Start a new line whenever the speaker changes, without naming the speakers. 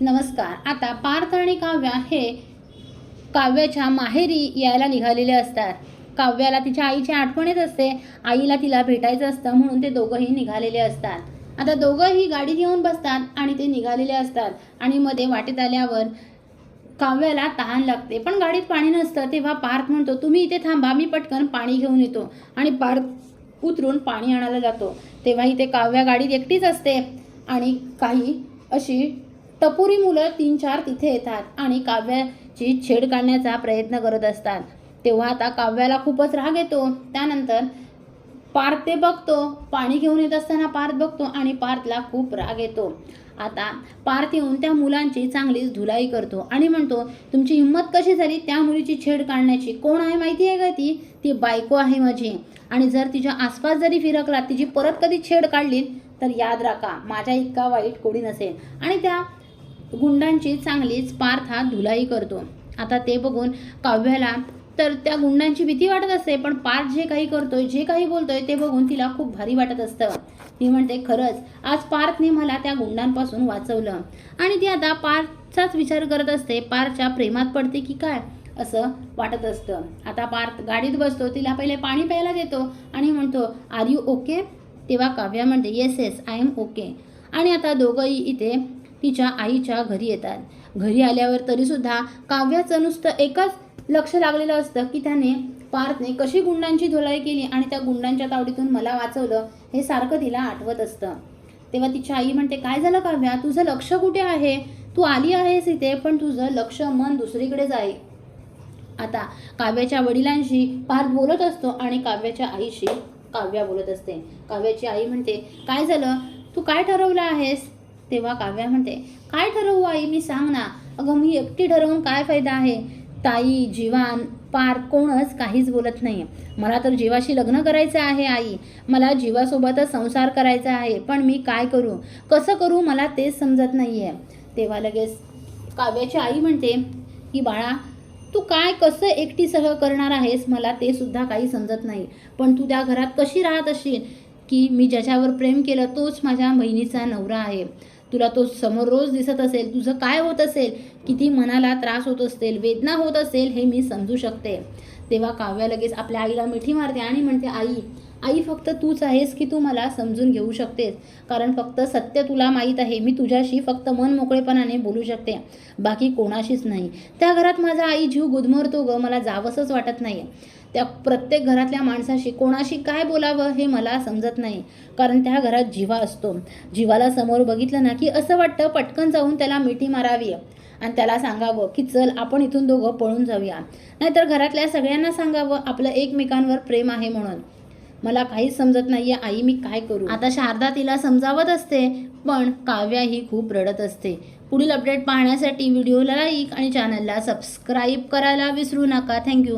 नमस्कार. आता पार्थ आणि काव्या हे काव्याच्या माहेरी यायला निघालेले असतात. काव्याला तिच्या आईची आठवण येत असते. आईला तिला भेटायचं असतं म्हणून ते दोघंही निघालेले असतात. आता दोघंही गाडी घेऊन बसतात आणि ते निघालेले असतात. आणि मध्ये वाटेत आल्यावर काव्याला तहान लागते. पण गाडीत पाणी नसतं. तेव्हा पार्थ म्हणतो तुम्ही इथे थांबा. मी पटकन पाणी घेऊन येतो. आणि पार्थ उतरून पाणी आणायला जातो. तेव्हा इथे काव्या गाडीत एकटीच असते. आणि काही अशी टपुरी मुलं तीन चार तिथे येतात आणि काव्याची छेड काढण्याचा प्रयत्न करत असतात. तेव्हा आता काव्याला खूपच राग येतो. त्यानंतर पार्थ ते बघतो. पाणी घेऊन येत असताना पार्थ बघतो आणि पार्थला खूप राग येतो. आता पार्थ येऊन त्या मुलांची चांगलीच धुलाई करतो आणि म्हणतो तुमची हिंमत कशी झाली त्या मुलीची छेड काढण्याची? कोण आहे माहिती आहे का ती? ती बायको आहे माझी. आणि जर तिच्या आसपास जरी फिरकला तिची परत कधी छेड काढली तर याद राखा माझ्या इतका वाईट कोणी नसेल. आणि त्या गुंडांची चांगलीच पार्थ हा धुलाई करतो. आता ते बघून काव्याला तर त्या गुंडांची भीती वाटत असते पण पार्थ जे काही करतोय जे काही बोलतोय ते बघून तिला खूप भारी वाटत असतं. ती म्हणते खरंच आज पार्थने मला त्या गुंडांपासून वाचवलं. आणि ती आता पार्थचाच विचार करत असते पार्थच्या प्रेमात पडते की काय? असं वाटत असतं. आता पार्थ गाडीत बसतो तिला पहिले पाणी प्यायला देतो आणि म्हणतो आर यू ओके तेव्हा काव्या म्हणते yes yes I am okay आणि आता दोघंही इथे तिच्या आईच्या घरी येतात. घरी आल्यावर तरीसुद्धा काव्याचं नुसतं एकच लक्ष लागलेलं असतं की त्याने पार्थने कशी गुंडांची धुलाई केली आणि त्या गुंडांच्या तावडीतून मला वाचवलं हे सारखं तिला आठवत असतं. तेव्हा तिची आई म्हणते काय झालं काव्या? तुझं लक्ष कुठे आहे? तू आली आहेस इथे पण तुझं लक्ष मन दुसरीकडेच आहे आता काव्याच्या वडिलांशी पार्थ बोलत असतो आणि काव्याच्या आईशी काव्या बोलत असते. काव्याची आई म्हणते काय झालं? तू काय ठरवलं आहेस? तेव्हा काव्या म्हणते काय ठरवू आई मी सांग ना. अगं मी एकटी ठरवून काय फायदा आहे? ताई जीवान पार कोणच काहीच बोलत नाही मला तर जीवाशी लग्न करायचं आहे आई. मला जीवासोबतच संसार करायचा आहे पण मी काय करू? कसं करू? मला तेच समजत नाही आहे तेव्हा लगेच काव्याची आई म्हणते की बाळा तू काय कसं एकटी सह करणार आहेस? मला ते सुद्धा काही समजत नाही. पण तू त्या घरात कशी राहत असशील की मी ज्याच्यावर प्रेम केलं तोच माझ्या बहिणीचा नवरा आहे. तुला तो समोर रोज दिसत असेल तुझं काय होत असेल किती मनाला त्रास होत असेल वेदना होत असेल हे मी समजू शकते. तेव्हा काव्या लगेच आपल्या आईला मिठी मारते आणि म्हणते आई आई फक्त तूच आहेस की तू मला समजून घेऊ शकतेस. कारण फक्त सत्य तुला माहीत आहे. मी तुझ्याशी फक्त मन मोकळेपणाने बोलू शकते. बाकी कोणाशीच नाही. त्या घरात माझा आई जीव गुदमरतो ग. मला जावंसंच वाटत नाही त्या प्रत्येक घरातल्या माणसाशी कोणाशी काय बोलावं हे मला समजत नाही. कारण त्या घरात जीवा असतो. जीवाला समोर बघितलं ना की असं वाटतं पटकन जाऊन त्याला मिठी मारावी. आणि त्याला सांगावं की चल आपण इथून दोघं पळून जाऊया. नाहीतर घरातल्या सगळ्यांना सांगावं आपलं एकमेकांवर प्रेम आहे म्हणून. मला काहीच समजत नाहीये आई मी काय करू? आता शारदा तिला समजावत असते पण काव्या ही खूप रडत असते. पुढील अपडेट पाहण्यासाठी व्हिडिओला लाईक आणि चॅनलला सबस्क्राईब करायला विसरू नका. थँक्यू.